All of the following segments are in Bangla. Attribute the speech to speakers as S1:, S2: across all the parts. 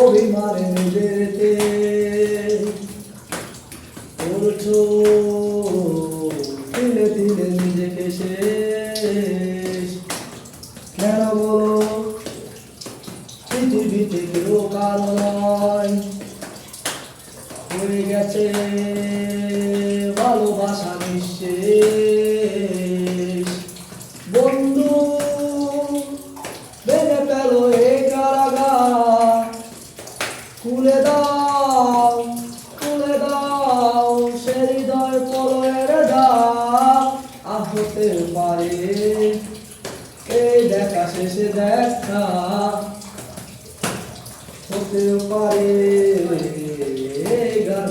S1: অভিমানে নিজেতে করছ দিলে দিলে নিজেকে শেষ। কেন বলো? পৃথিবীতে কেউ নয়। হয়ে গেছে ভালোবাসা নিঃশেষ। খুলে দাও খুলে দাও, সে হৃদয় পলয়ের ডাক আহ হতে পারে, এই দেখা শেষে দেখা। পারে গান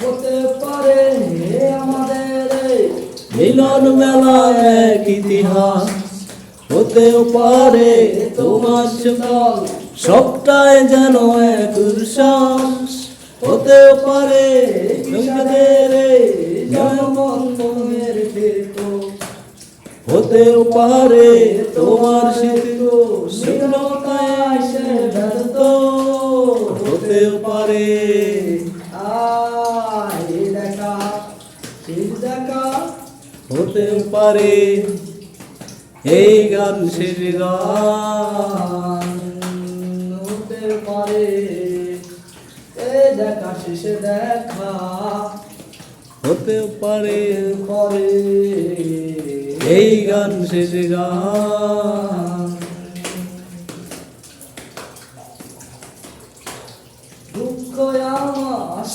S1: হতে পারে, আমাদের
S2: মিলন মেলা এক ইতিহাস। হতেও পারে তোমার সকল সবটাই যেন এক উচ্ছ্বাস হতেও পারে হতেও পারে তোমার হতেও পারে হতেও পারে এই গান শেষ গান।
S1: পারে এই দেখা শেষে দেখা
S2: হতেও পারে
S1: পরে।
S2: এই গান শেষ গান।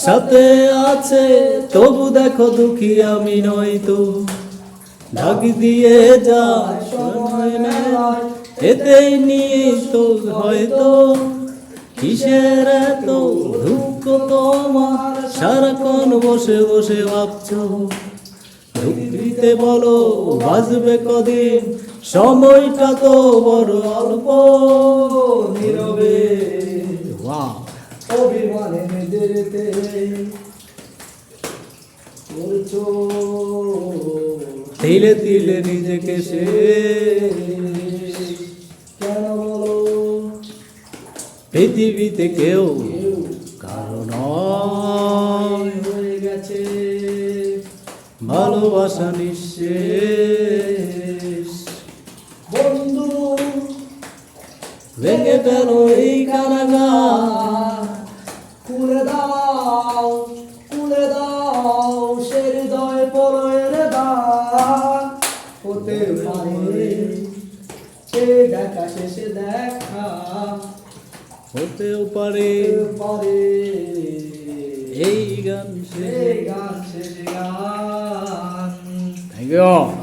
S2: সাথে আছে, তবু দেখো দুঃখী আমি নয় তো। ডাক দিয়ে যায় সময় মেলায় এতেই নিয়ে তো হয়তো কিসের এত দুঃখ তোমার? সারাক্ষণ বসে বসে ভাবছ দুঃখিতে বলো বাজবে কদিন? সময়টা তো বড় অল্প নীরবে।
S1: অভিমানে করছ
S2: তিলে তিলে নিজেকে সে।
S1: কেন
S2: পৃথিবীতে কেউ কারণ
S1: হয়ে গেছে
S2: ভালোবাসা নিঃশেষ।
S1: বন্ধু,
S2: ভেঙে গেল এই কারাগার
S1: খুলে দাও খুলে দাও, সে হৃদয় দাগ হতে পারে সে দেখা শেষে দেখা
S2: হতেও পারে
S1: হতে পারে
S2: এই গান
S1: সে
S2: শেষ
S1: গান শেষ গান
S2: থ্যাংক ইউ